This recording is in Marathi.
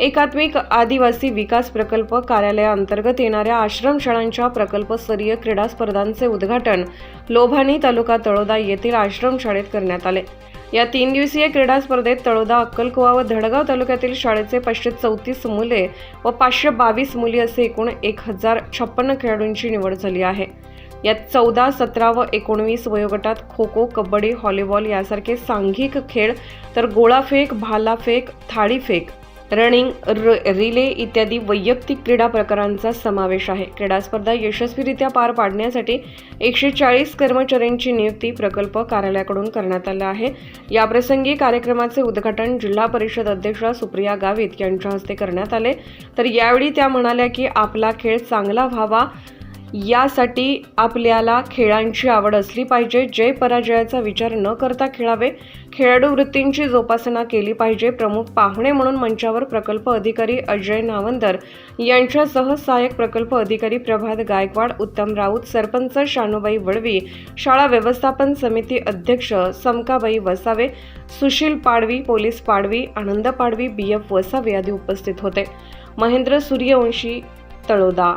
एकात्मिक आदिवासी विकास प्रकल्प कार्यालयाअंतर्गत येणाऱ्या आश्रमशाळांच्या प्रकल्पस्तरीय क्रीडा स्पर्धांचे उद्घाटन लोभानी तालुका तळोदा येथील आश्रमशाळेत करण्यात आले. या तीन दिवसीय क्रीडा स्पर्धेत तळोदा अक्कलकुवा व धडगाव तालुक्यातील शाळेचे पाचशे चौतीस मुले व पाचशे बावीस मुली असे एकूण एक हजार छप्पन्न खेळाडूंची निवड झाली आहे. यात चौदा सतरा व एकोणवीस वयोगटात खो खो कबड्डी हॉलीबॉल यासारखे सांघिक खेळ तर गोळाफेक भालाफेक थाळीफेक रनिंग र रिले इत्यादी वैयक्तिक क्रीडा प्रकारांचा समावेश आहे. क्रीडा स्पर्धा यशस्वीरित्या पार पाडण्यासाठी एकशे चाळीस कर्मचाऱ्यांची नियुक्ती प्रकल्प कार्यालयाकडून करण्यात आला आहे. याप्रसंगी कार्यक्रमाचे उद्घाटन जिल्हा परिषद अध्यक्ष सुप्रिया गावित यांच्या हस्ते करण्यात आले. तर यावेळी त्या म्हणाल्या की आपला खेळ चांगला व्हावा यासाठी आपल्याला खेळांची आवड असली पाहिजे जय पराजयाचा विचार न करता खेळावे. खेळाडू वृत्तींची जोपासना केली पाहिजे. प्रमुख पाहुणे म्हणून मंचावर प्रकल्प अधिकारी अजय नावंदर यांच्यासह सहाय्यक प्रकल्प अधिकारी प्रभात गायकवाड उत्तम राऊत सरपंच शानूबाई वळवी शाळा व्यवस्थापन समिती अध्यक्ष Samkabai Vasave Sushil Padvi police Padvi Anand Padvi B F Vasave आदी उपस्थित होते. महेंद्र सूर्यवंशी तळोदा.